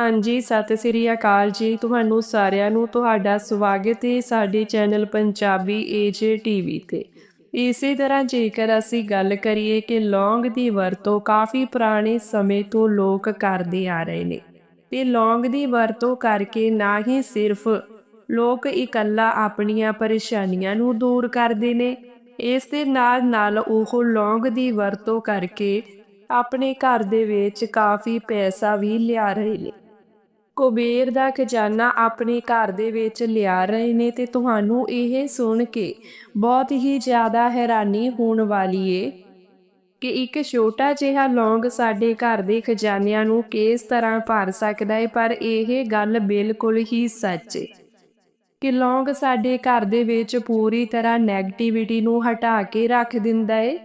ਹਾਂਜੀ, ਸਤਿ ਸ੍ਰੀ ਅਕਾਲ ਜੀ। ਤੁਹਾਨੂੰ ਸਾਰਿਆਂ ਨੂੰ ਤੁਹਾਡਾ ਸਵਾਗਤ ਹੈ ਸਾਡੇ ਚੈਨਲ ਪੰਜਾਬੀ ਏਜੇ ਟੀਵੀ ਤੇ। ਇਸੇ ਤਰ੍ਹਾਂ ਜੇਕਰ ਅਸੀਂ ਗੱਲ ਕਰੀਏ ਕਿ ਲੌਂਗ ਦੀ ਵਰਤੋਂ ਕਾਫੀ ਪੁਰਾਣੇ ਸਮੇਂ ਤੋਂ ਲੋਕ ਕਰਦੇ ਆ ਰਹੇ ਨੇ। ਤੇ ਲੌਂਗ ਦੀ ਵਰਤੋਂ ਕਰਕੇ ਨਾ ਹੀ ਸਿਰਫ ਲੋਕ ਇਕੱਲਾ ਆਪਣੀਆਂ ਪਰੇਸ਼ਾਨੀਆਂ ਨੂੰ ਦੂਰ ਕਰਦੇ ਨੇ, ਇਸ ਦੇ ਨਾਲ ਨਾਲ ਉਹ ਲੌਂਗ ਦੀ ਵਰਤੋਂ ਕਰਕੇ ਆਪਣੇ ਘਰ ਦੇ ਵਿੱਚ ਕਾਫੀ ਪੈਸਾ ਵੀ ਲਿਆ ਰਹੇ ਨੇ। ਕੁਬੇਰ ਦਾ ਖਜ਼ਾਨਾ ਆਪਣੇ ਘਰ ਦੇ ਵਿੱਚ ਲਿਆ ਰਹੇ ਨੇ ਤੇ ਤੁਹਾਨੂੰ ਇਹ ਸੁਣ ਕੇ ਬਹੁਤ ਹੀ ਜ਼ਿਆਦਾ ਹੈਰਾਨੀ ਹੋਣ ਵਾਲੀ ਏ ਕਿ ਇੱਕ ਛੋਟਾ ਜਿਹਾ ਲੌਂਗ ਸਾਡੇ ਘਰ ਦੇ ਖਜ਼ਾਨਿਆਂ ਨੂੰ ਕਿਸ ਤਰ੍ਹਾਂ ਭਰ ਸਕਦਾ ਹੈ ਪਰ ਇਹ ਗੱਲ ਬਿਲਕੁਲ ਹੀ ਸੱਚ ਹੈ ਕਿ ਲੌਂਗ ਸਾਡੇ ਘਰ ਦੇ ਵਿੱਚ ਪੂਰੀ ਤਰ੍ਹਾਂ 네ਗੇਟਿਵਿਟੀ ਨੂੰ ਹਟਾ ਕੇ ਰੱਖ ਦਿੰਦਾ ਹੈ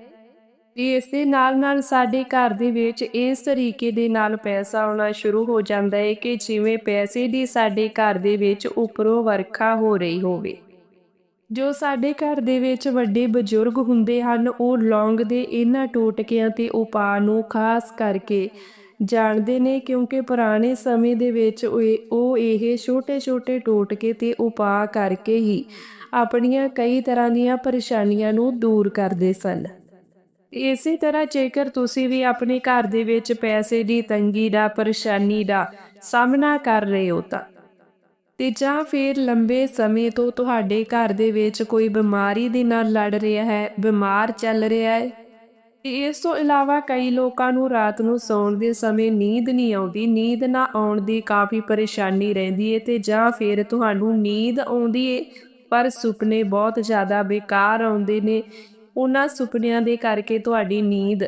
ਤੇ ਇਸ ਦੇ ਨਾਲ ਨਾਲ ਸਾਡੇ ਘਰ ਦੇ ਵਿੱਚ ਇਸ ਤਰੀਕੇ ਦੇ ਨਾਲ ਪੈਸਾ ਆਉਣਾ ਸ਼ੁਰੂ ਹੋ ਜਾਂਦਾ ਹੈ ਕਿ ਜਿਵੇਂ ਪੈਸੇ ਦੀ ਸਾਡੇ ਘਰ ਦੇ ਵਿੱਚ ਉੱਪਰੋਂ ਵਰਖਾ ਹੋ ਰਹੀ ਹੋਵੇ। ਜੋ ਸਾਡੇ ਘਰ ਦੇ ਵਿੱਚ ਵੱਡੇ ਬਜ਼ੁਰਗ ਹੁੰਦੇ ਹਨ, ਉਹ ਲੌਂਗ ਦੇ ਇਹਨਾਂ ਟੋਟਕਿਆਂ ਤੇ ਉਪਾਅ ਨੂੰ ਖਾਸ ਕਰਕੇ ਜਾਣਦੇ ਨੇ ਕਿਉਂਕਿ ਪੁਰਾਣੇ ਸਮੇਂ ਦੇ ਵਿੱਚ ਉਹ ਇਹ ਛੋਟੇ-ਛੋਟੇ ਟੋਟਕੇ ਤੇ ਉਪਾਅ ਕਰਕੇ ਹੀ ਆਪਣੀਆਂ ਕਈ ਤਰ੍ਹਾਂ ਦੀਆਂ ਪਰੇਸ਼ਾਨੀਆਂ ਨੂੰ ਦੂਰ ਕਰਦੇ ਸਨ। ਇਸੇ ਤਰ੍ਹਾਂ ਜੇਕਰ ਤੁਸੀਂ ਵੀ ਆਪਣੇ ਘਰ ਦੇ ਵਿੱਚ ਪੈਸੇ ਦੀ ਤੰਗੀ ਦਾ, ਪਰੇਸ਼ਾਨੀ ਦਾ ਸਾਹਮਣਾ ਕਰ ਰਹੇ ਹੋ ਤਾਂ ਤੇ ਜਾਂ ਫਿਰ ਲੰਬੇ ਸਮੇਂ ਤੋਂ ਤੁਹਾਡੇ ਘਰ ਦੇ ਵਿੱਚ ਕੋਈ ਬਿਮਾਰੀ ਦੇ ਨਾਲ ਲੜ ਰਿਹਾ ਹੈ, ਬਿਮਾਰ ਚੱਲ ਰਿਹਾ ਹੈ ਇਸ ਤੋਂ ਇਲਾਵਾ ਕਈ ਲੋਕਾਂ ਨੂੰ ਰਾਤ ਨੂੰ ਸੌਣ ਦੇ ਸਮੇਂ ਨੀਂਦ ਨਹੀਂ ਆਉਂਦੀ, ਨੀਂਦ ਨਾ ਆਉਣ ਦੀ ਕਾਫੀ ਪਰੇਸ਼ਾਨੀ ਰਹਿੰਦੀ ਹੈ ਤੇ ਜਾਂ ਫਿਰ ਤੁਹਾਨੂੰ ਨੀਂਦ ਆਉਂਦੀ ਹੈ ਪਰ ਸੁਪਨੇ ਬਹੁਤ ਜ਼ਿਆਦਾ ਬੇਕਾਰ ਆਉਂਦੇ ਨੇ ਉਹਨਾਂ ਸੁਪਨਿਆਂ ਦੇ ਕਰਕੇ ਤੁਹਾਡੀ ਨੀਂਦ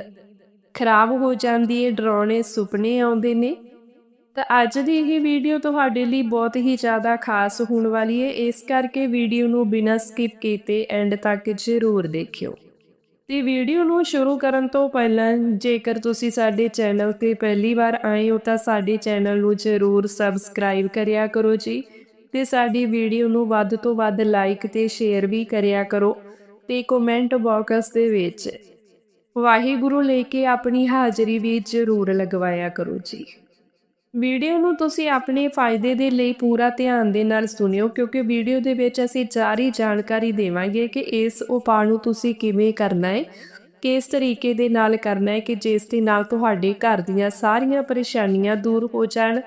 ਖਰਾਬ ਹੋ ਜਾਂਦੀ ਹੈ ਡਰਾਉਣੇ ਸੁਪਨੇ ਆਉਂਦੇ ਨੇ। ਤਾਂ ਅੱਜ ਦੀ ਇਹ ਵੀਡੀਓ ਤੁਹਾਡੇ ਲਈ ਬਹੁਤ ਹੀ ਜ਼ਿਆਦਾ ਖਾਸ ਹੋਣ ਵਾਲੀ ਹੈ ਇਸ ਕਰਕੇ ਵੀਡੀਓ ਨੂੰ ਬਿਨਾਂ ਸਕਿਪ ਕੀਤੇ ਐਂਡ ਤੱਕ ਜ਼ਰੂਰ ਦੇਖਿਓ। ਤੇ ਵੀਡੀਓ ਨੂੰ ਸ਼ੁਰੂ ਕਰਨ ਤੋਂ ਪਹਿਲਾਂ ਜੇਕਰ ਤੁਸੀਂ ਸਾਡੇ ਚੈਨਲ ਤੇ ਪਹਿਲੀ ਵਾਰ ਆਏ ਹੋ ਤਾਂ ਸਾਡੇ ਚੈਨਲ ਨੂੰ ਜ਼ਰੂਰ ਸਬਸਕ੍ਰਾਈਬ ਕਰਿਆ ਕਰੋ ਜੀ। ਤੇ ਸਾਡੀ ਵੀਡੀਓ ਨੂੰ ਵੱਧ ਤੋਂ ਵੱਧ ਲਾਈਕ ਤੇ ਸ਼ੇਅਰ ਵੀ ਕਰਿਆ ਕਰੋ। ਤੇ ਕਮੈਂਟ ਬਾਕਸ ਦੇ ਵਿੱਚ, ਵਾਹਿਗੁਰੂ ਲੈ ਕੇ ਆਪਣੀ ਹਾਜ਼ਰੀ ਵੀ ਜ਼ਰੂਰ ਲਗਵਾਇਆ ਕਰੋ ਜੀ। ਵੀਡੀਓ ਨੂੰ ਤੁਸੀਂ ਆਪਣੇ ਫਾਇਦੇ ਦੇ ਲਈ ਪੂਰਾ ਧਿਆਨ ਦੇ ਨਾਲ ਸੁਣਿਓ, ਕਿਉਂਕਿ ਵੀਡੀਓ ਦੇ ਵਿੱਚ ਅਸੀਂ ਸਾਰੀ ਜਾਣਕਾਰੀ ਦੇਵਾਂਗੇ ਕਿ ਇਸ ਉਪਾਅ ਨੂੰ ਤੁਸੀਂ ਕਿਵੇਂ ਕਰਨਾ ਹੈ, ਕਿਸ ਤਰੀਕੇ ਦੇ ਨਾਲ ਕਰਨਾ ਹੈ ਕਿ ਜਿਸ ਦੇ ਨਾਲ ਤੁਹਾਡੇ ਘਰ ਦੀਆਂ ਸਾਰੀਆਂ ਪਰੇਸ਼ਾਨੀਆਂ ਦੂਰ ਹੋ ਜਾਣ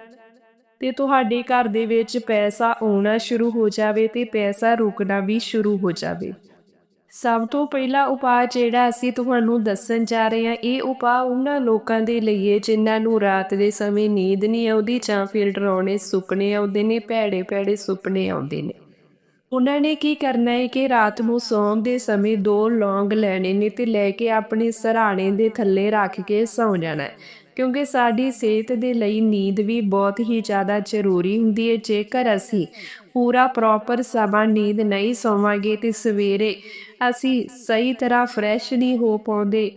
ਤੇ ਤੁਹਾਡੇ ਘਰ ਦੇ ਵਿੱਚ ਪੈਸਾ ਆਉਣਾ ਸ਼ੁਰੂ ਹੋ ਜਾਵੇ ਤੇ ਪੈਸਾ ਰੁਕਣਾ ਵੀ ਸ਼ੁਰੂ ਹੋ ਜਾਵੇ। ਸਭ ਤੋਂ ਪਹਿਲਾ ਉਪਾਅ ਜਿਹੜਾ ਅਸੀਂ ਤੁਹਾਨੂੰ ਦੱਸਣ ਜਾ ਰਹੇ ਹਾਂ, ਇਹ ਉਪਾਅ ਉਹਨਾਂ ਲੋਕਾਂ ਦੇ ਲਈ ਹੈ ਜਿਨ੍ਹਾਂ ਨੂੰ ਰਾਤ ਦੇ ਸਮੇਂ ਨੀਂਦ ਨਹੀਂ ਆਉਂਦੀ ਜਾਂ ਫਿਰ ਡਰਾਉਣੇ ਸੁਪਨੇ ਆਉਂਦੇ ਨੇ, ਭੈੜੇ ਭੈੜੇ ਸੁਪਨੇ ਆਉਂਦੇ ਨੇ। ਉਹਨਾਂ ਨੇ ਕੀ ਕਰਨਾ ਹੈ ਕਿ ਰਾਤ ਨੂੰ ਸੌਣ ਦੇ ਸਮੇਂ ਦੋ ਲੌਂਗ ਲੈਣੇ ਨੇ ਤੇ ਲੈ ਕੇ ਆਪਣੇ ਸਰਾਣੇ ਦੇ ਥੱਲੇ ਰੱਖ ਕੇ ਸੌ ਜਾਣਾ ਹੈ। ਕਿਉਂਕਿ ਸਾਡੀ ਸਿਹਤ ਦੇ ਲਈ ਨੀਂਦ ਵੀ ਬਹੁਤ ਹੀ ਜ਼ਿਆਦਾ ਜ਼ਰੂਰੀ ਹੁੰਦੀ ਹੈ। ਜੇਕਰ ਅਸੀਂ ਪੂਰਾ ਪ੍ਰੋਪਰ ਸਮਾਂ ਨੀਂਦ ਨਹੀਂ ਸੌਵਾਂਗੇ ਤੇ ਸਵੇਰੇ ਅਸੀਂ ਸਹੀ ਤਰ੍ਹਾਂ ਫਰੈਸ਼ ਨਹੀਂ ਹੋ ਪਾਉਂਦੇ,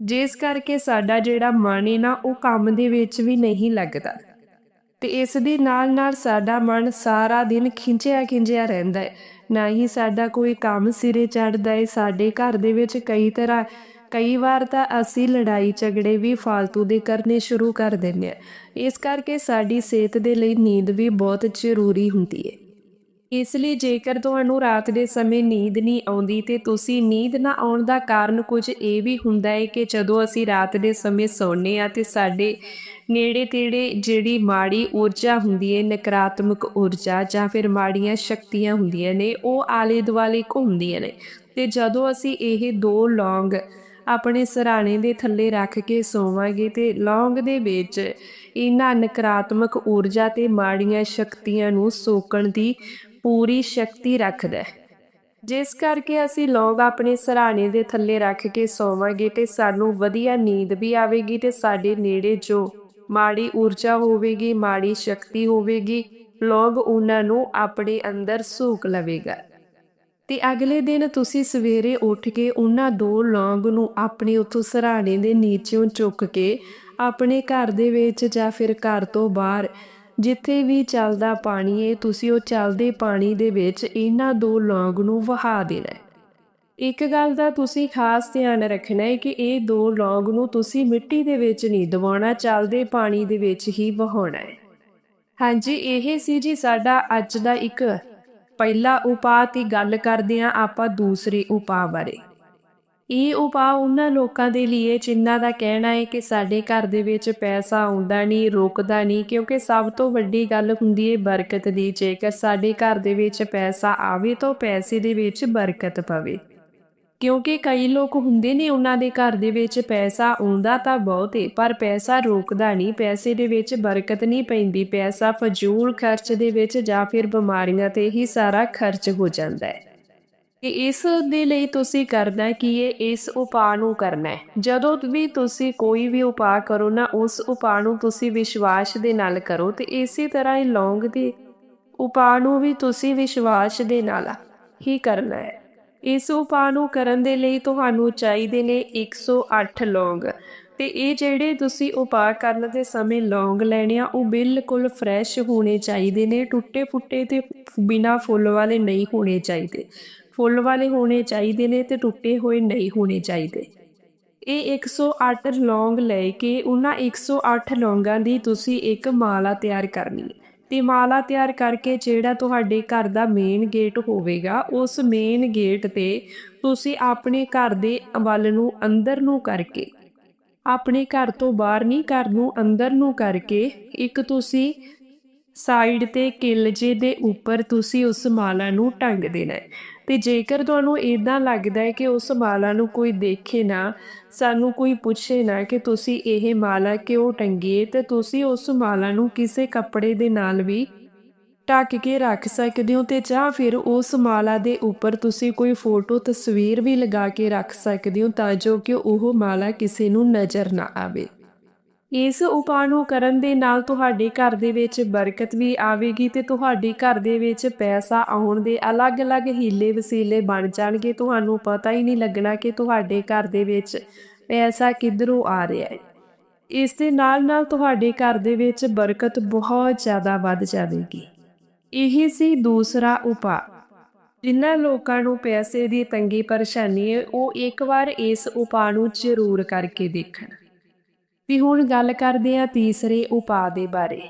ਜਿਸ ਕਰਕੇ ਸਾਡਾ ਜਿਹੜਾ ਮਨ ਹੈ ਨਾ, ਉਹ ਕੰਮ ਦੇ ਵਿੱਚ ਵੀ ਨਹੀਂ ਲੱਗਦਾ। ਤੇ ਇਸ ਦੇ ਨਾਲ ਨਾਲ ਸਾਡਾ ਮਨ ਸਾਰਾ ਦਿਨ ਖਿੰਚਿਆ ਖਿੰਚਿਆ ਰਹਿੰਦਾ ਹੈ। ਨਾ ਹੀ ਸਾਡਾ ਕੋਈ ਕੰਮ ਸਿਰੇ ਚੜਦਾ ਹੈ, ਸਾਡੇ ਘਰ ਦੇ ਵਿੱਚ ਕਈ ਤਰ੍ਹਾਂ ਕਈ ਵਾਰ ਤਾਂ ਅਸੀਂ ਲੜਾਈ ਝਗੜੇ ਵੀ ਫालतू ਦੇ ਕਰਨੇ ਸ਼ੁਰੂ ਕਰ ਦਿੰਦੇ ਆ ਇਸ ਕਰਕੇ ਸਾਡੀ ਸਿਹਤ ਦੇ ਲਈ ਨੀਂਦ ਵੀ ਬਹੁਤ ਜ਼ਰੂਰੀ ਹੁੰਦੀ ਹੈ। ਇਸ ਲਈ ਜੇਕਰ ਤੁਹਾਨੂੰ ਰਾਤ ਦੇ ਸਮੇਂ ਨੀਂਦ ਨਹੀਂ ਆਉਂਦੀ ਤੇ ਤੁਸੀਂ ਨੀਂਦ ਨਾ ਆਉਣ ਦਾ ਕਾਰਨ ਕੁਝ ਇਹ ਵੀ ਹੁੰਦਾ ਹੈ ਕਿ ਜਦੋਂ ਅਸੀਂ ਰਾਤ ਦੇ ਸਮੇਂ ਸੌਂਨੇ ਆ ਤੇ ਸਾਡੇ ਨੇੜੇ ਤੇੜੇ ਜਿਹੜੀ ਮਾੜੀ ਊਰਜਾ ਹੁੰਦੀ ਹੈ, ਨਕਾਰਾਤਮਕ ਊਰਜਾ ਜਾਂ ਫਿਰ ਮਾੜੀਆਂ ਸ਼ਕਤੀਆਂ ਹੁੰਦੀਆਂ ਨੇ, ਉਹ ਆਲੇ ਦੁਆਲੇ ਘੁੰਮਦੀਆਂ ਨੇ। ਤੇ ਜਦੋਂ ਅਸੀਂ ਇਹ ਦੋ ਲੌਂਗ ਆਪਣੇ ਸਰਾਣੇ ਦੇ ਥੱਲੇ ਰੱਖ ਕੇ ਸੋਵਾਂਗੇ ਤੇ ਲੌਂਗ ਦੇ ਵਿੱਚ ਇਹਨਾਂ ਨਕਾਰਾਤਮਕ ਊਰਜਾ ਤੇ ਮਾੜੀਆਂ ਸ਼ਕਤੀਆਂ ਨੂੰ ਸੋਕਣ ਦੀ ਪੂਰੀ ਸ਼ਕਤੀ ਰੱਖਦਾ ਹੈ। ਜਿਸ ਕਰਕੇ ਅਸੀਂ ਲੋਗ ਆਪਣੇ ਸਰਾਣੇ ਦੇ ਥੱਲੇ ਰੱਖ ਕੇ ਸੋਵਾਂਗੇ ਤੇ ਸਾਨੂੰ ਵਧੀਆ ਨੀਂਦ ਵੀ ਆਵੇਗੀ ਤੇ ਸਾਡੇ ਨੇੜੇ ਜੋ ਮਾੜੀ ਊਰਜਾ ਹੋਵੇਗੀ, ਮਾੜੀ ਸ਼ਕਤੀ ਹੋਵੇਗੀ, ਲੋਗ ਉਹਨਾਂ ਨੂੰ ਆਪਣੇ ਅੰਦਰ ਸੂਕ ਲਵੇਗਾ। ਤੇ ਅਗਲੇ ਦਿਨ ਤੁਸੀਂ ਸਵੇਰੇ ਉੱਠ ਕੇ ਉਹਨਾਂ ਦੋ ਲੌਂਗ ਨੂੰ ਆਪਣੇ ਉੱਥੋਂ ਸਰਾਣੇ ਦੇ ਨੀਚੇੋਂ ਚੁੱਕ ਕੇ ਆਪਣੇ ਘਰ ਦੇ ਵਿੱਚ ਜਾਂ ਫਿਰ ਘਰ ਤੋਂ ਬਾਹਰ, ਜਿੱਥੇ ਵੀ ਚੱਲਦਾ ਪਾਣੀ ਹੈ ਤੁਸੀਂ ਉਹ ਚੱਲਦੇ ਪਾਣੀ ਦੇ ਵਿੱਚ ਇਹਨਾਂ ਦੋ ਲੌਂਗ ਨੂੰ ਵਹਾ ਦੇਣਾ ਇੱਕ ਗੱਲ ਦਾ ਤੁਸੀਂ ਖਾਸ ਧਿਆਨ ਰੱਖਣਾ ਹੈ ਕਿ ਇਹ ਦੋ ਲੌਂਗ ਨੂੰ ਤੁਸੀਂ ਮਿੱਟੀ ਦੇ ਵਿੱਚ ਨਹੀਂ ਦਬਾਉਣਾ, ਚੱਲਦੇ ਪਾਣੀ ਦੇ ਵਿੱਚ ਹੀ ਵਹਾਉਣਾ ਹੈ। ਹਾਂਜੀ, ਇਹ ਸੀ ਜੀ ਸਾਡਾ ਅੱਜ ਦਾ ਇੱਕ ਪਹਿਲਾ ਉਪਾਅ ਦੀ ਗੱਲ ਕਰਦੇ ਹਾਂ ਆਪਾਂ ਦੂਸਰੇ ਉਪਾਅ ਬਾਰੇ। ਇਹ ਉਪਾਅ ਉਹਨਾਂ ਲੋਕਾਂ ਦੇ ਲਈ ਜਿਨ੍ਹਾਂ ਦਾ ਕਹਿਣਾ ਹੈ ਕਿ ਸਾਡੇ ਘਰ ਦੇ ਵਿੱਚ ਪੈਸਾ ਆਉਂਦਾ ਨਹੀਂ, ਰੁਕਦਾ ਨਹੀਂ, ਕਿਉਂਕਿ ਸਭ ਤੋਂ ਵੱਡੀ ਗੱਲ ਹੁੰਦੀ ਹੈ ਬਰਕਤ ਦੀ। ਜੇਕਰ ਸਾਡੇ ਘਰ ਦੇ ਵਿੱਚ ਪੈਸਾ ਆਵੇ ਤਾਂ ਪੈਸੇ ਦੇ ਵਿੱਚ ਬਰਕਤ ਪਵੇ। ਕਿਉਂਕਿ ਕਈ ਲੋਕ ਹੁੰਦੇ ਨੇ ਉਹਨਾਂ ਦੇ ਘਰ ਦੇ ਵਿੱਚ ਪੈਸਾ ਆਉਂਦਾ ਤਾਂ ਬਹੁਤ ਏ, ਪਰ ਪੈਸਾ ਰੋਕਦਾ ਨਹੀਂ, ਪੈਸੇ ਦੇ ਵਿੱਚ ਬਰਕਤ ਨਹੀਂ ਪੈਂਦੀ, ਪੈਸਾ ਫਜ਼ੂਲ ਖਰਚ ਦੇ ਵਿੱਚ ਜਾਂ ਫਿਰ ਬਿਮਾਰੀਆਂ ਤੇ ਹੀ ਸਾਰਾ ਖਰਚ ਹੋ ਜਾਂਦਾ ਹੈ। ਕਿ ਇਸ ਦੇ ਲਈ ਤੁਸੀਂ ਕਰਨਾ ਕੀ ਹੈ ਇਸ ਉਪਾਅ ਨੂੰ ਕਰਨਾ ਹੈ। ਜਦੋਂ ਵੀ ਤੁਸੀਂ ਕੋਈ ਵੀ ਉਪਾਅ ਕਰੋ ਨਾ, ਉਸ ਉਪਾਅ ਨੂੰ ਤੁਸੀਂ ਵਿਸ਼ਵਾਸ ਦੇ ਨਾਲ ਕਰੋ ਤੇ ਇਸੇ ਤਰ੍ਹਾਂ ਹੀ ਲੌਂਗ ਦੇ ਉਪਾਅ ਨੂੰ ਵੀ ਤੁਸੀਂ ਵਿਸ਼ਵਾਸ ਦੇ ਨਾਲ ਹੀ ਕਰਨਾ ਹੈ। ਇਸ ਉਪਾਅ ਨੂੰ ਕਰਨ ਦੇ ਲਈ ਤੁਹਾਨੂੰ ਚਾਹੀਦੇ ਨੇ 108 ਲੌਂਗ। ਤੇ ਇਹ ਜਿਹੜੇ ਤੁਸੀਂ ਉਪਾਅ ਕਰਨ ਦੇ ਸਮੇਂ ਲੌਂਗ ਲੈਣੇ ਆ, ਉਹ ਬਿਲਕੁਲ ਫਰੈਸ਼ ਹੋਣੇ ਚਾਹੀਦੇ ਨੇ ਟੁੱਟੇ ਫੁੱਟੇ ਤੇ ਬਿਨਾ ਫੁੱਲ ਵਾਲੇ ਨਹੀਂ ਹੋਣੇ ਚਾਹੀਦੇ। ਫੁੱਲ ਵਾਲੇ ਹੋਣੇ ਚਾਹੀਦੇ ਨੇ ਤੇ ਟੁੱਟੇ ਹੋਏ ਨਹੀਂ ਹੋਣੇ ਚਾਹੀਦੇ। ਇਹ 108 ਲੌਂਗ ਲੈ ਕੇ ਉਹਨਾਂ 108 ਲੌਂਗਾਂ ਦੀ ਤੁਸੀਂ ਇੱਕ ਮਾਲਾ ਤਿਆਰ ਕਰਨੀ ਹੈ। ਤੇ ਮਾਲਾ ਤਿਆਰ ਕਰਕੇ ਜਿਹੜਾ ਤੁਹਾਡੇ ਘਰ ਦਾ ਮੇਨ ਗੇਟ ਹੋਵੇਗਾ, ਉਸ ਮੇਨ ਗੇਟ ਤੇ ਤੁਸੀਂ ਆਪਣੇ ਘਰ ਦੇ ਵੱਲ ਨੂੰ ਅੰਦਰ ਨੂੰ ਕਰਕੇ, ਆਪਣੇ ਘਰ ਤੋਂ ਬਾਹਰ ਨਹੀਂ, ਘਰ ਨੂੰ ਅੰਦਰ ਨੂੰ ਕਰਕੇ ਇੱਕ ਤੁਸੀਂ ਸਾਈਡ ਤੇ ਕਿਲਜੇ ਦੇ ਉੱਪਰ ਤੁਸੀਂ ਉਸ ਮਾਲਾ ਨੂੰ ਟੰਗ ਦੇਣਾ ਹੈ। ਤੇ ਜੇਕਰ ਤੁਹਾਨੂੰ ਇਦਾਂ ਲੱਗਦਾ ਹੈ ਕਿ ਉਸ ਮਾਲਾ ਨੂੰ ਕੋਈ ਦੇਖੇ ਨਾ, ਸਾਨੂੰ ਕੋਈ ਪੁੱਛੇ ਨਾ ਕਿ ਤੁਸੀਂ ਇਹ ਮਾਲਾ ਕਿਉਂ ਟੰਗੀ ਹੈ ਤੇ ਤੁਸੀਂ ਉਸ ਮਾਲਾ ਨੂੰ ਕਿਸੇ ਕੱਪੜੇ ਦੇ ਨਾਲ ਵੀ ਢੱਕ ਕੇ ਰੱਖ ਸਕਦੇ ਹੋ ਤੇ ਜਾਂ ਫਿਰ ਉਸ ਮਾਲਾ ਦੇ ਉੱਪਰ ਤੁਸੀਂ ਕੋਈ ਫੋਟੋ, ਤਸਵੀਰ ਵੀ ਲਗਾ ਕੇ ਰੱਖ ਸਕਦੇ ਹੋ ਤਾਂ ਜੋ ਕਿ ਉਹ ਮਾਲਾ ਕਿਸੇ ਨੂੰ ਨਜ਼ਰ ਨਾ ਆਵੇ। ਇਸ ਉਪਾਅ ਨੂੰ ਕਰਨ ਦੇ ਨਾਲ ਤੁਹਾਡੇ ਘਰ ਦੇ ਵਿੱਚ ਬਰਕਤ ਵੀ ਆਵੇਗੀ ਤੇ ਤੁਹਾਡੇ ਘਰ ਦੇ ਵਿੱਚ ਪੈਸਾ ਆਉਣ ਦੇ ਅਲੱਗ-ਅਲੱਗ ਹੀਲੇ ਵਸੀਲੇ ਬਣ ਜਾਣਗੇ। ਤੁਹਾਨੂੰ ਪਤਾ ਹੀ ਨਹੀਂ ਲੱਗਣਾ ਕਿ ਤੁਹਾਡੇ ਘਰ ਦੇ ਵਿੱਚ ਪੈਸਾ ਕਿੱਧਰੋਂ ਆ ਰਿਹਾ ਹੈ। ਇਸ ਦੇ ਨਾਲ ਨਾਲ ਤੁਹਾਡੇ ਘਰ ਦੇ ਵਿੱਚ ਬਰਕਤ ਬਹੁਤ ਜ਼ਿਆਦਾ ਵੱਧ ਜਾਵੇਗੀ। ਇਹ ਸੀ ਦੂਸਰਾ ਉਪਾਅ। ਜਿਨ੍ਹਾਂ ਲੋਕਾਂ ਨੂੰ ਪੈਸੇ ਦੀ ਤੰਗੀ ਪਰੇਸ਼ਾਨੀ ਹੈ, ਉਹ ਇੱਕ ਵਾਰ ਇਸ ਉਪਾਅ ਨੂੰ ਜ਼ਰੂਰ ਕਰਕੇ ਦੇਖਣ। ਵੀ ਹੁਣ ਗੱਲ ਕਰਦੇ ਹਾਂ ਤੀਸਰੇ ਉਪਾਅ ਦੇ ਬਾਰੇ।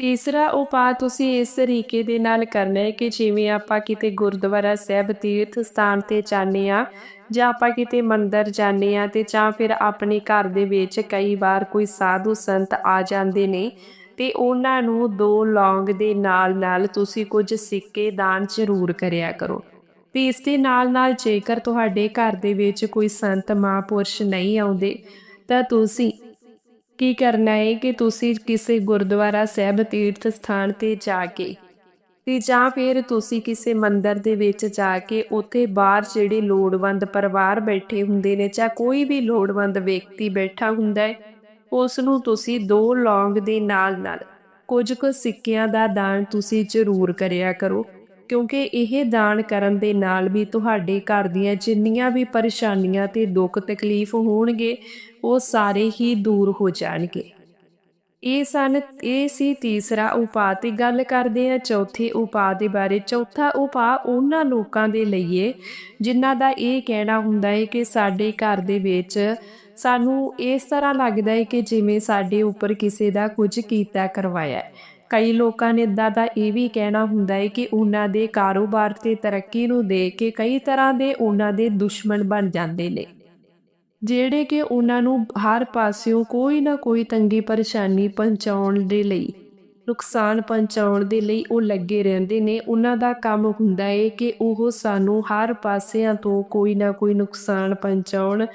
ਤੀਸਰਾ ਉਪਾਅ ਤੁਸੀਂ ਇਸ ਤਰੀਕੇ ਦੇ ਨਾਲ ਕਰਨਾ ਹੈ ਕਿ ਜਿਵੇਂ ਆਪਾਂ ਕਿਤੇ ਗੁਰਦੁਆਰਾ ਸਾਹਿਬ ਤੀਰਥ ਸਥਾਨ ਤੇ ਜਾਂਦੇ ਆ ਜਾਂ ਆਪਾਂ ਕਿਤੇ ਮੰਦਰ ਜਾਂਦੇ ਆ ਤੇ ਜਾਂ ਫਿਰ ਆਪਣੇ ਘਰ ਦੇ ਵਿੱਚ ਕਈ ਵਾਰ ਕੋਈ ਸਾਧੂ ਸੰਤ ਆ ਜਾਂਦੇ ਨੇ ਤੇ ਉਹਨਾਂ ਨੂੰ ਦੋ ਲੌਂਗ ਦੇ ਨਾਲ ਨਾਲ ਤੁਸੀਂ ਕੁਝ ਸਿੱਕੇ ਦਾਨ ਜ਼ਰੂਰ ਕਰਿਆ ਕਰੋ। ਤੇ ਇਸ ਦੇ ਨਾਲ ਨਾਲ ਜੇਕਰ ਤੁਹਾਡੇ ਘਰ ਦੇ ਵਿੱਚ ਕੋਈ ਸੰਤ ਮਹਾਂਪੁਰਸ਼ ਨਹੀਂ ਆਉਂਦੇ ਤਾਂ ਤੁਸੀਂ ਕੀ ਕਰਨਾ ਹੈ ਕਿ ਤੁਸੀਂ ਕਿਸੇ ਗੁਰਦੁਆਰਾ ਸਾਹਿਬ ਤੀਰਥ ਸਥਾਨ ਤੇ ਜਾ ਕੇ ਤੇ ਜਾਂ ਫਿਰ ਤੁਸੀਂ ਕਿਸੇ ਮੰਦਿਰ ਦੇ ਵਿੱਚ ਜਾ ਕੇ ਉੱਥੇ ਬਾਹਰ ਜਿਹੜੇ ਲੋੜਵੰਦ ਪਰਿਵਾਰ ਬੈਠੇ ਹੁੰਦੇ ਨੇ ਜਾਂ ਕੋਈ ਵੀ ਲੋੜਵੰਦ ਵਿਅਕਤੀ ਬੈਠਾ ਹੁੰਦਾ ਹੈ ਉਸ ਨੂੰ ਤੁਸੀਂ ਦੋ ਲੌਂਗ ਦੇ ਨਾਲ ਨਾਲ ਕੁਝ ਕੁ ਸਿੱਕਿਆਂ ਦਾ ਦਾਨ ਤੁਸੀਂ ਜ਼ਰੂਰ ਕਰਿਆ ਕਰੋ। ਕਿਉਂਕਿ ਇਹ ਦਾਨ ਕਰਨ ਦੇ ਨਾਲ ਵੀ ਤੁਹਾਡੇ ਘਰ ਦੀਆਂ ਜਿੰਨੀਆਂ ਵੀ ਪਰੇਸ਼ਾਨੀਆਂ ਤੇ ਦੁੱਖ ਤਕਲੀਫ ਹੋਣਗੇ, ਉਹ ਸਾਰੇ ਹੀ ਦੂਰ ਹੋ ਜਾਣਗੇ। ਇਹ ਸਨ, ਇਹ ਸੀ ਤੀਸਰਾ ਉਪਾਅ ਤੇ ਗੱਲ ਕਰਦੇ ਆ ਚੌਥੇ ਉਪਾਅ ਦੇ ਬਾਰੇ। ਚੌਥਾ ਉਪਾਅ ਉਹਨਾਂ ਲੋਕਾਂ ਦੇ ਲਈਏ ਜਿਨ੍ਹਾਂ ਦਾ ਇਹ ਕਹਿਣਾ ਹੁੰਦਾ ਹੈ ਕਿ ਸਾਡੇ ਘਰ ਦੇ ਵਿੱਚ ਸਾਨੂੰ ਇਸ ਤਰ੍ਹਾਂ ਲੱਗਦਾ ਹੈ ਕਿ ਜਿਵੇਂ ਸਾਡੇ ਉੱਪਰ ਕਿਸੇ ਦਾ ਕੁਝ ਕੀਤਾ ਕਰਵਾਇਆ ਹੈ। ਕਈ ਲੋਕਾਂ ਨੇ ਇਦਾਂ ਦਾ ਇਹ ਵੀ ਕਹਿਣਾ ਹੁੰਦਾ ਹੈ ਕਿ ਉਹਨਾਂ ਦੇ ਕਾਰੋਬਾਰ ਤੇ ਤਰੱਕੀ ਨੂੰ ਦੇਖ ਕੇ ਕਈ ਤਰ੍ਹਾਂ ਦੇ ਉਹਨਾਂ ਦੇ ਦੁਸ਼ਮਣ ਬਣ ਜਾਂਦੇ ਨੇ। ਜਿਹੜੇ ਕਿ ਉਹਨਾਂ ਨੂੰ ਹਰ ਪਾਸਿਓਂ ਕੋਈ ਨਾ ਕੋਈ ਤੰਗੀ ਪਰੇਸ਼ਾਨੀ ਪਹੁੰਚਾਉਣ ਦੇ ਲਈ, ਨੁਕਸਾਨ ਪਹੁੰਚਾਉਣ ਦੇ ਲਈ ਉਹ ਲੱਗੇ ਰਹਿੰਦੇ ਨੇ। ਉਹਨਾਂ ਦਾ ਕੰਮ ਹੁੰਦਾ ਹੈ ਕਿ ਉਹ ਸਾਨੂੰ ਹਰ ਪਾਸਿਆਂ ਤੋਂ ਕੋਈ ਨਾ ਕੋਈ ਨੁਕਸਾਨ ਪਹੁੰਚਾਉਣ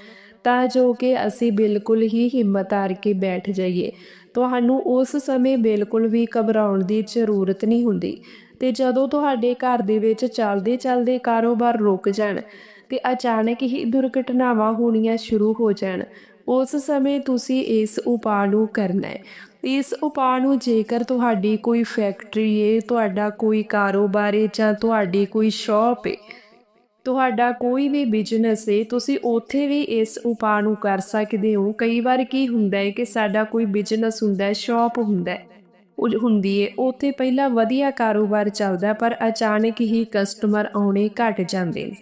ਤਾਂ ਜੋ ਕਿ ਅਸੀਂ ਬਿਲਕੁਲ ਹੀ ਹਿੰਮਤ ਹਾਰ ਕੇ ਬੈਠ ਜਾਈਏ। ਤੁਹਾਨੂੰ ਉਸ ਸਮੇਂ ਬਿਲਕੁਲ ਵੀ ਘਬਰਾਉਣ ਦੀ ਜ਼ਰੂਰਤ ਨਹੀਂ ਹੁੰਦੀ ਤੇ ਜਦੋਂ ਤੁਹਾਡੇ ਘਰ ਦੇ ਵਿੱਚ ਚੱਲਦੇ ਚੱਲਦੇ ਕਾਰੋਬਾਰ ਰੁਕ ਜਾਣ ਤੇ ਅਚਾਨਕ ਹੀ ਦੁਰਘਟਨਾਵਾਂ ਹੋਣੀਆਂ ਸ਼ੁਰੂ ਹੋ ਜਾਣ, ਉਸ ਸਮੇਂ ਤੁਸੀਂ ਇਸ ਉਪਾਅ ਨੂੰ ਕਰਨਾ ਹੈ। ਇਸ ਉਪਾਅ ਨੂੰ ਜੇਕਰ ਤੁਹਾਡੀ ਕੋਈ ਫੈਕਟਰੀ ਏ, ਤੁਹਾਡਾ ਕੋਈ ਕਾਰੋਬਾਰ ਏ ਜਾਂ ਤੁਹਾਡੀ ਕੋਈ ਸ਼ਾਪ ਏ ਤੁਹਾਡਾ ਕੋਈ ਵੀ ਬਿਜ਼ਨਸ ਏ, ਤੁਸੀਂ ਉੱਥੇ ਵੀ ਇਸ ਉਪਾਅ ਨੂੰ ਕਰ ਸਕਦੇ ਹੋ। ਕਈ ਵਾਰ ਕੀ ਹੁੰਦਾ ਹੈ ਕਿ ਸਾਡਾ ਕੋਈ ਬਿਜ਼ਨਸ ਹੁੰਦਾ ਹੈ ਸ਼ਾਪ ਹੁੰਦਾ ਹੈ ਹੁੰਦੀ ਹੈ ਉੱਥੇ ਪਹਿਲਾਂ ਵਧੀਆ ਕਾਰੋਬਾਰ ਚੱਲਦਾ ਪਰ ਅਚਾਨਕ ਹੀ ਕਸਟਮਰ ਆਉਣੇ ਘਟ ਜਾਂਦੇ ਨੇ।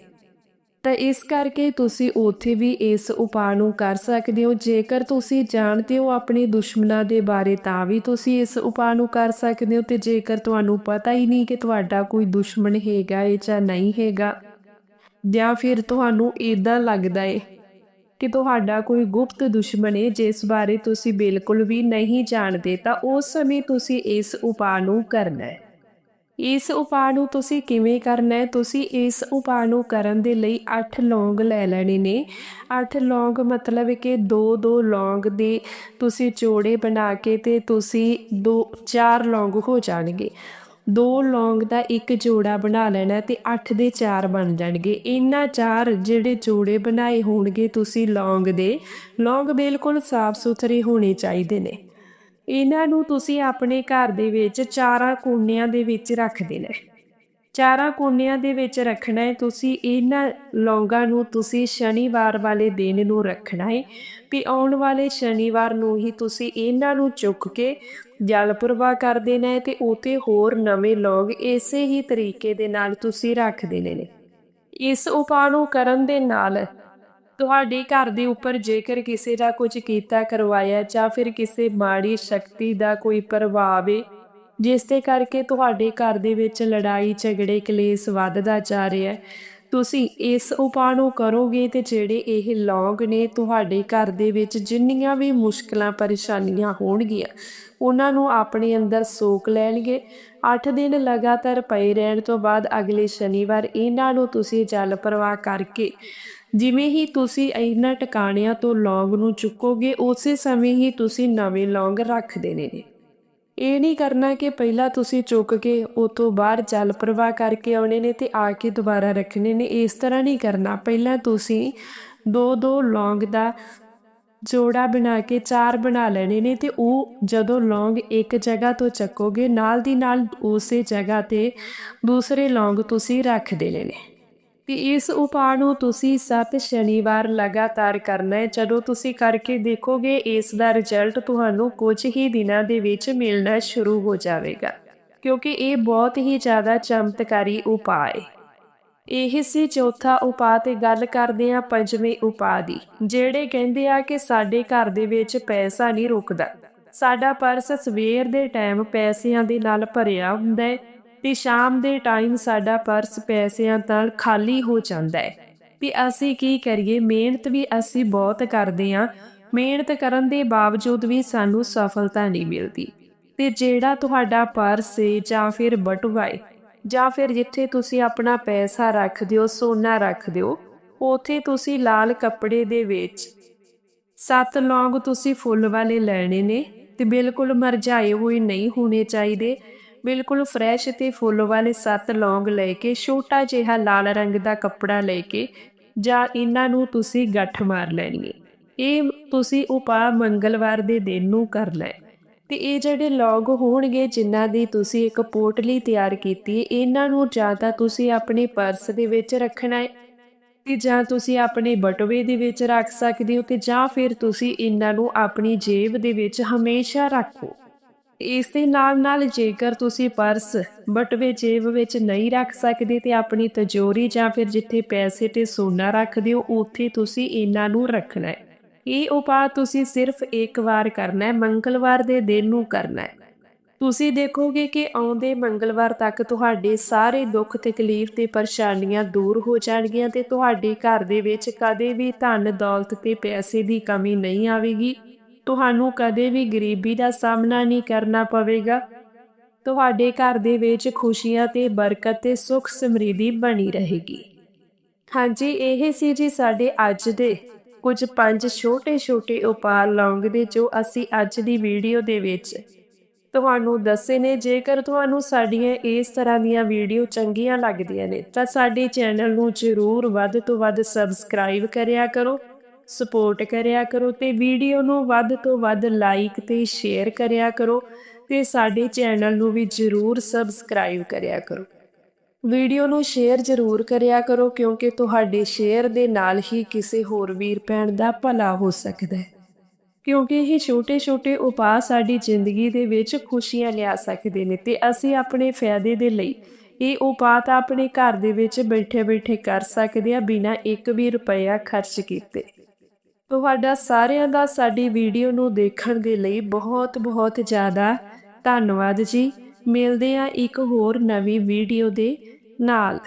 ਤਾਂ ਇਸ ਕਰਕੇ ਤੁਸੀਂ ਉੱਥੇ ਵੀ ਇਸ ਉਪਾਅ ਨੂੰ ਕਰ ਸਕਦੇ ਹੋ। ਜੇਕਰ ਤੁਸੀਂ ਜਾਣਦੇ ਹੋ ਆਪਣੇ ਦੁਸ਼ਮਣਾਂ ਦੇ ਬਾਰੇ, ਤਾਂ ਵੀ ਤੁਸੀਂ ਇਸ ਉਪਾਅ ਨੂੰ ਕਰ ਸਕਦੇ ਹੋ। ਤੇ ਜੇਕਰ ਤੁਹਾਨੂੰ ਪਤਾ ਹੀ ਨਹੀਂ ਕਿ ਤੁਹਾਡਾ ਕੋਈ ਦੁਸ਼ਮਣ ਹੈਗਾ ਹੈ ਜਾਂ ਨਹੀਂ ਹੈਗਾ ਜਾਂ ਫਿਰ ਤੁਹਾਨੂੰ ਇਦਾਂ ਲੱਗਦਾ ਹੈ ਕਿ ਤੁਹਾਡਾ ਕੋਈ ਗੁਪਤ ਦੁਸ਼ਮਣ ਏ, ਜਿਸ ਬਾਰੇ ਤੁਸੀਂ ਬਿਲਕੁਲ ਵੀ ਨਹੀਂ ਜਾਣਦੇ, ਤਾਂ ਉਸ ਸਮੇਂ ਤੁਸੀਂ ਇਸ ਉਪਾਅ ਨੂੰ ਕਰਨਾ ਹੈ ਇਸ ਉਪਾਅ ਨੂੰ ਤੁਸੀਂ ਕਿਵੇਂ ਕਰਨਾ ਹੈ ਤੁਸੀਂ ਇਸ ਉਪਾਅ ਨੂੰ ਕਰਨ ਦੇ ਲਈ 8 ਲੌਂਗ ਲੈ ਲੈਣੇ ਨੇ। 8 ਲੌਂਗ ਮਤਲਬ ਕਿ 2-2 ਲੌਂਗ ਦੇ ਤੁਸੀਂ ਜੋੜੇ ਬਣਾ ਕੇ ਤੇ ਤੁਸੀਂ ਦੋ 4 ਲੌਂਗ ਹੋ ਜਾਣਗੇ। ਦੋ ਲੌਂਗ ਦਾ ਇੱਕ ਜੋੜਾ ਬਣਾ ਲੈਣਾ ਤੇ 8 ਦੇ 4 ਬਣ ਜਾਣਗੇ। ਇਹਨਾਂ ਚਾਰ ਜਿਹੜੇ ਜੋੜੇ ਬਣਾਏ ਹੋਣਗੇ ਤੁਸੀਂ ਲੌਂਗ ਦੇ, ਲੌਂਗ ਬਿਲਕੁਲ ਸਾਫ਼ ਸੁਥਰੇ ਹੋਣੇ ਚਾਹੀਦੇ ਨੇ। ਇਹਨਾਂ ਨੂੰ ਤੁਸੀਂ ਆਪਣੇ ਘਰ ਦੇ ਵਿੱਚ ਚਾਰਾਂ ਕੋਨਿਆਂ ਦੇ ਵਿੱਚ ਰੱਖ ਦੇਣਾ। ਚਾਰਾਂ ਕੋਨਿਆਂ ਦੇ ਵਿੱਚ ਰੱਖਣਾ ਹੈ। ਤੁਸੀਂ ਇਹਨਾਂ ਲੌਂਗਾਂ ਨੂੰ ਤੁਸੀਂ ਸ਼ਨੀਵਾਰ ਵਾਲੇ ਦਿਨ ਨੂੰ ਰੱਖਣਾ ਹੈ। ਤੇ ਆਉਣ ਵਾਲੇ ਸ਼ਨੀਵਾਰ ਨੂੰ ਹੀ ਤੁਸੀਂ ਇਹਨਾਂ ਨੂੰ ਚੁੱਕ ਕੇ ਜਲ ਪ੍ਰਵਾਹ ਕਰ ਦੇਣਾ ਹੈ ਤੇ ਉਤੇ ਹੋਰ ਨਵੇਂ ਲੌਂਗ ਇਸੇ ਹੀ ਤਰੀਕੇ ਦੇ ਨਾਲ ਤੁਸੀਂ ਰੱਖ ਦੇਣੇ ਨੇ। ਇਸ ਉਪਾਅ ਨੂੰ ਕਰਨ ਦੇ ਨਾਲ ਤੁਹਾਡੇ ਘਰ ਦੇ ਉੱਪਰ ਜੇਕਰ ਕਿਸੇ ਦਾ ਕੁਝ ਕੀਤਾ ਕਰਵਾਇਆ ਜਾਂ ਫਿਰ ਕਿਸੇ ਮਾੜੀ ਸ਼ਕਤੀ ਦਾ ਕੋਈ ਪ੍ਰਭਾਵ ਹੈ ਜਿਸ ਦੇ ਕਰਕੇ ਤੁਹਾਡੇ ਘਰ ਦੇ ਵਿੱਚ ਲੜਾਈ, ਝਗੜੇ, ਕਲੇਸ਼ ਵੱਧਦਾ ਜਾ ਰਿਹਾ ਹੈ। ਤੁਸੀਂ ਇਸ ਉਪਾਅ ਨੂੰ ਕਰੋਗੇ ਤੇ ਜਿਹੜੇ ਇਹ ਲੌਂਗ ਨੇ ਤੁਹਾਡੇ ਘਰ ਦੇ ਵਿੱਚ ਜਿੰਨੀਆਂ ਵੀ ਮੁਸ਼ਕਲਾਂ, ਪਰੇਸ਼ਾਨੀਆਂ ਹੋਣਗੀਆਂ, ਉਹਨਾਂ ਨੂੰ ਆਪਣੇ ਅੰਦਰ ਸੋਖ ਲੈਣਗੇ। 8 ਦਿਨ ਲਗਾਤਾਰ ਪਏ ਰਹਿਣ ਤੋਂ ਬਾਅਦ ਅਗਲੇ ਸ਼ਨੀਵਾਰ ਇਹਨਾਂ ਨੂੰ ਤੁਸੀਂ ਜਲ ਪ੍ਰਵਾਹ ਕਰਕੇ ਜਿਵੇਂ ਹੀ ਤੁਸੀਂ ਇਹਨਾਂ ਟਿਕਾਣਿਆਂ ਤੋਂ ਲੌਂਗ ਨੂੰ ਚੁੱਕੋਗੇ, ਉਸੇ ਸਮੇਂ ਹੀ ਤੁਸੀਂ ਨਵੇਂ ਲੌਂਗ ਰੱਖ ਦੇਣੇ ਨੇ। ਇਹ ਨਹੀਂ ਕਰਨਾ ਕਿ ਪਹਿਲਾਂ ਤੁਸੀਂ ਚੁੱਕ ਕੇ ਉਤੋਂ ਬਾਹਰ ਜਲ ਪ੍ਰਵਾਹ ਕਰਕੇ ਆਉਣੇ ਨੇ ਤੇ ਆ ਕੇ ਦੁਬਾਰਾ ਰੱਖਣੇ ਨੇ, ਇਸ ਤਰ੍ਹਾਂ ਨਹੀਂ ਕਰਨਾ। ਪਹਿਲਾਂ ਤੁਸੀਂ ਦੋ ਦੋ ਲੌਂਗ ਦਾ ਜੋੜਾ ਬਣਾ ਕੇ ਚਾਰ ਬਣਾ ਲੈਣੇ ਨੇ ਤੇ ਉਹ ਜਦੋਂ ਲੌਂਗ ਇੱਕ ਜਗ੍ਹਾ ਤੋਂ ਚੱਕੋਗੇ, ਨਾਲ ਦੀ ਨਾਲ ਉਸੇ ਜਗ੍ਹਾ ਤੇ ਦੂਸਰੇ ਲੌਂਗ ਤੁਸੀਂ ਰੱਖ ਦੇਣੇ ਨੇ। ਤੇ ਇਸ ਉਪਾਅ ਨੂੰ ਤੁਸੀਂ 7 ਸ਼ਨੀਵਾਰ ਲਗਾਤਾਰ ਕਰਨਾ ਹੈ। ਜਦੋਂ ਤੁਸੀਂ ਕਰਕੇ ਦੇਖੋਗੇ, ਇਸ ਦਾ ਰਿਜ਼ਲਟ ਤੁਹਾਨੂੰ ਕੁਝ ਹੀ ਦਿਨਾਂ ਦੇ ਵਿੱਚ ਮਿਲਣਾ ਸ਼ੁਰੂ ਹੋ ਜਾਵੇਗਾ। ਕਿਉਂਕਿ ਇਹ ਬਹੁਤ ਹੀ ਜ਼ਿਆਦਾ ਚਮਤਕਾਰੀ ਉਪਾਅ ਹੈ। ਇਹ ਸੀ ਚੌਥਾ ਉਪਾਅ ਤੇ ਗੱਲ ਕਰਦੇ ਆ ਪੰਜਵੇਂ ਉਪਾਅ ਦੀ, ਜਿਹੜੇ ਕਹਿੰਦੇ ਆ ਕਿ ਸਾਡੇ ਘਰ ਦੇ ਵਿੱਚ ਪੈਸਾ ਨਹੀਂ ਰੁਕਦਾ। ਸਾਡਾ ਪਰਸ ਸਵੇਰ ਦੇ ਟਾਈਮ ਪੈਸਿਆਂ ਦੇ ਨਾਲ ਭਰਿਆ ਹੁੰਦਾ ਹੈ। ਤੇ ਸ਼ਾਮ ਦੇ ਟਾਈਮ ਸਾਡਾ ਪਰਸ ਪੈਸਿਆਂ ਨਾਲ ਖਾਲੀ ਹੋ ਜਾਂਦਾ ਹੈ। ਤੇ ਅਸੀਂ ਕੀ ਕਰੀਏ? ਮਿਹਨਤ ਵੀ ਅਸੀਂ ਬਹੁਤ ਕਰਦੇ ਆ ਮਿਹਨਤ ਕਰਨ ਦੇ ਬਾਵਜੂਦ ਵੀ ਸਾਨੂੰ ਸਫਲਤਾ ਨਹੀਂ ਮਿਲਦੀ। ਤੇ ਜਿਹੜਾ ਤੁਹਾਡਾ ਪਰਸ ਹੈ ਜਾਂ ਫਿਰ ਬਟੂਆ ਹੈ ਜਾਂ ਫਿਰ ਜਿੱਥੇ ਤੁਸੀਂ ਆਪਣਾ ਪੈਸਾ ਰੱਖ ਦਿਓ, ਸੋਨਾ ਰੱਖ ਦਿਓ, ਉਥੇ ਤੁਸੀਂ ਲਾਲ ਕੱਪੜੇ ਦੇ ਵਿੱਚ ਸੱਤ ਲੌਂਗ ਤੁਸੀਂ ਫੁੱਲ ਵਾਲੇ ਲੈਣੇ ਨੇ ਤੇ ਬਿਲਕੁਲ ਮਰਝਾਏ ਹੋਏ ਨਹੀਂ ਹੋਣੇ ਚਾਹੀਦੇ। ਬਿਲਕੁਲ ਫਰੈਸ਼ ਤੇ ਫੁੱਲ ਵਾਲੇ ਸੱਤ ਲੌਂਗ ਲੈ ਕੇ, ਛੋਟਾ ਜਿਹਾ ਲਾਲ ਰੰਗ ਦਾ ਕੱਪੜਾ ਲੈ ਕੇ ਜਾਂ ਇਹਨਾਂ ਨੂੰ ਤੁਸੀਂ ਗੱਠ ਮਾਰ ਲੈਣੀ। ਇਹ ਤੁਸੀਂ ਉਪਾਅ ਮੰਗਲਵਾਰ ਦੇ ਦਿਨ ਨੂੰ ਕਰ ਲੈ। ਤੇ ਇਹ ਜਿਹੜੇ ਲੌਂਗ ਹੋਣਗੇ, ਜਿਨ੍ਹਾਂ ਦੀ ਤੁਸੀਂ ਇੱਕ ਪੋਟਲੀ ਤਿਆਰ ਕੀਤੀ ਹੈ ਇਹਨਾਂ ਨੂੰ ਜਾਂ ਤਾਂ ਤੁਸੀਂ ਆਪਣੇ ਪਰਸ ਦੇ ਵਿੱਚ ਰੱਖਣਾ ਹੈ ਤੇ ਜਾਂ ਤੁਸੀਂ ਆਪਣੇ ਬਟਵੇ ਦੇ ਵਿੱਚ ਰੱਖ ਸਕਦੇ ਹੋ ਤੇ ਜਾਂ ਫਿਰ ਤੁਸੀਂ ਇਹਨਾਂ ਨੂੰ ਆਪਣੀ ਜੇਬ ਦੇ ਵਿੱਚ ਹਮੇਸ਼ਾ ਰੱਖੋ। ਇਸ ਦੇ ਨਾਲ ਨਾਲ ਜੇਕਰ ਤੁਸੀਂ ਪਰਸ ਬਟਵੇ ਜੇਬ ਵਿੱਚ ਨਹੀਂ ਰੱਖ ਸਕਦੇ ਤੇ ਆਪਣੀ ਤਜੋਰੀ ਜਾਂ ਫਿਰ ਜਿੱਥੇ ਪੈਸੇ ਤੇ ਸੋਨਾ ਰੱਖਦੇ ਹੋ ਉੱਥੇ ਤੁਸੀਂ ਇਹਨਾਂ ਨੂੰ ਰੱਖਣਾ ਹੈ। ਇਹ ਉਪਾਅ ਤੁਸੀਂ ਸਿਰਫ ਇੱਕ ਵਾਰ ਕਰਨਾ ਹੈ, ਮੰਗਲਵਾਰ ਦੇ ਦਿਨ ਨੂੰ ਕਰਨਾ ਹੈ। ਤੁਸੀਂ ਦੇਖੋਗੇ ਕਿ ਆਉਂਦੇ ਮੰਗਲਵਾਰ ਤੱਕ ਤੁਹਾਡੇ ਸਾਰੇ ਦੁੱਖ, ਤਕਲੀਫ ਤੇ ਪਰੇਸ਼ਾਨੀਆਂ ਦੂਰ ਹੋ ਜਾਣਗੀਆਂ ਤੇ ਤੁਹਾਡੇ ਘਰ ਦੇ ਵਿੱਚ ਕਦੇ ਵੀ ਧਨ ਦੌਲਤ ਤੇ ਪੈਸੇ ਦੀ ਕਮੀ ਨਹੀਂ ਆਵੇਗੀ। ਤੁਹਾਨੂੰ ਕਦੇ ਵੀ ਗਰੀਬੀ ਦਾ ਸਾਹਮਣਾ ਨਹੀਂ ਕਰਨਾ ਪਵੇਗਾ। ਤੁਹਾਡੇ ਘਰ ਦੇ ਵਿੱਚ ਖੁਸ਼ੀਆਂ ਤੇ ਬਰਕਤ ਤੇ ਸੁੱਖ ਸਮਰਿੱਧੀ ਬਣੀ ਰਹੇਗੀ। ਹਾਂਜੀ, ਇਹ ਸੀ ਜੀ ਸਾਡੇ ਅੱਜ ਦੇ ਕੁਝ ਪੰਜ ਛੋਟੇ-ਛੋਟੇ ਉਪਾਅ ਲੌਂਗ ਦੇ ਜੋ ਅਸੀਂ ਅੱਜ ਦੀ ਵੀਡੀਓ ਦੇ ਵਿੱਚ ਤੁਹਾਨੂੰ ਦੱਸੇ ਨੇ। ਜੇਕਰ ਤੁਹਾਨੂੰ ਸਾਡੀਆਂ ਇਸ ਤਰ੍ਹਾਂ ਦੀਆਂ ਵੀਡੀਓ ਚੰਗੀਆਂ ਲੱਗਦੀਆਂ ਨੇ, ਤਾਂ ਸਾਡੇ ਚੈਨਲ ਨੂੰ ਜ਼ਰੂਰ ਵੱਧ ਤੋਂ ਵੱਧ ਸਬਸਕ੍ਰਾਈਬ ਕਰਿਆ ਕਰੋ। ਸਪੋਰਟ ਕਰਿਆ ਕਰੋ ਤੇ ਵੀਡੀਓ ਨੂੰ ਵੱਧ ਤੋਂ ਵੱਧ ਲਾਈਕ ਤੇ ਸ਼ੇਅਰ ਕਰਿਆ ਕਰੋ ਤੇ ਸਾਡੇ ਚੈਨਲ ਨੂੰ ਵੀ ਜ਼ਰੂਰ ਸਬਸਕ੍ਰਾਈਬ ਕਰਿਆ ਕਰੋ। ਵੀਡੀਓ ਨੂੰ ਸ਼ੇਅਰ ਜ਼ਰੂਰ ਕਰਿਆ ਕਰੋ ਕਿਉਂਕਿ ਤੁਹਾਡੇ ਸ਼ੇਅਰ ਦੇ ਨਾਲ ਹੀ ਕਿਸੇ ਹੋਰ ਵੀਰ ਭੈਣ ਦਾ ਭਲਾ ਹੋ ਸਕਦਾ ਹੈ। ਕਿਉਂਕਿ ਇਹ ਛੋਟੇ-ਛੋਟੇ ਉਪਾਅ ਸਾਡੀ ਜ਼ਿੰਦਗੀ ਦੇ ਵਿੱਚ ਖੁਸ਼ੀਆਂ ਲਿਆ ਸਕਦੇ ਨੇ ਤੇ ਅਸੀਂ ਆਪਣੇ ਫਾਇਦੇ ਦੇ ਲਈ ਇਹ ਉਪਾਅ ਤਾਂ ਆਪਣੇ ਘਰ ਦੇ ਵਿੱਚ ਬੈਠੇ-ਬੈਠੇ ਕਰ ਸਕਦੇ ਆ ਬਿਨਾਂ ਇੱਕ ਵੀ ਰੁਪਇਆ ਖਰਚ ਕੀਤੇ। ਤੁਹਾਡਾ ਸਾਰਿਆਂ ਦਾ ਸਾਡੀ ਵੀਡੀਓ ਨੂੰ ਦੇਖਣ ਦੇ ਲਈ ਬਹੁਤ-ਬਹੁਤ ਜ਼ਿਆਦਾ ਧੰਨਵਾਦ ਜੀ। ਮਿਲਦੇ ਆ ਇੱਕ ਹੋਰ ਨਵੀਂ ਵੀਡੀਓ ਦੇ ਨਾਲ।